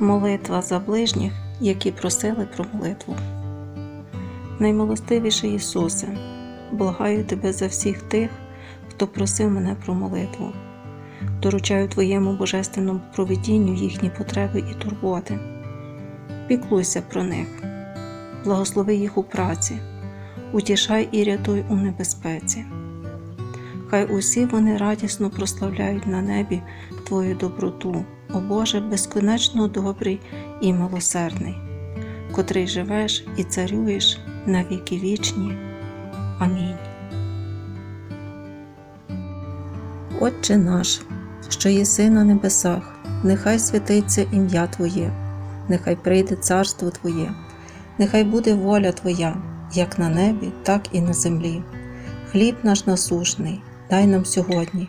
Молитва за ближніх, які просили про молитву. Наймилостивіший Ісусе, благаю Тебе за всіх тих, хто просив мене про молитву. Доручаю Твоєму божественному провидінню їхні потреби і турботи. Піклуйся про них, благослови їх у праці, утішай і рятуй у небезпеці. Хай усі вони радісно прославляють на небі Твою доброту, о Боже, безконечно добрий і милосердний, котрий живеш і царюєш на віки вічні. Амінь. Отче наш, що єси на небесах, нехай святиться ім'я Твоє, нехай прийде царство Твоє, нехай буде воля Твоя, як на небі, так і на землі. Хліб наш насушний, дай нам сьогодні,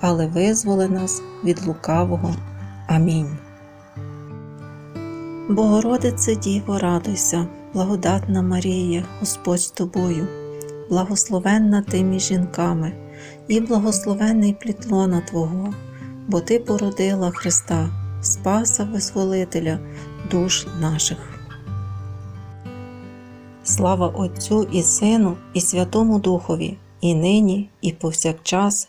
але визволи нас від лукавого. Амінь. Богородице Діво, радуйся, благодатна Марія, Господь з тобою, благословенна ти між жінками, і благословенний плід лона Твого, бо Ти породила Христа, Спаса Визволителя душ наших. Слава Отцю і Сину, і Святому Духові, і нині, і повсякчас,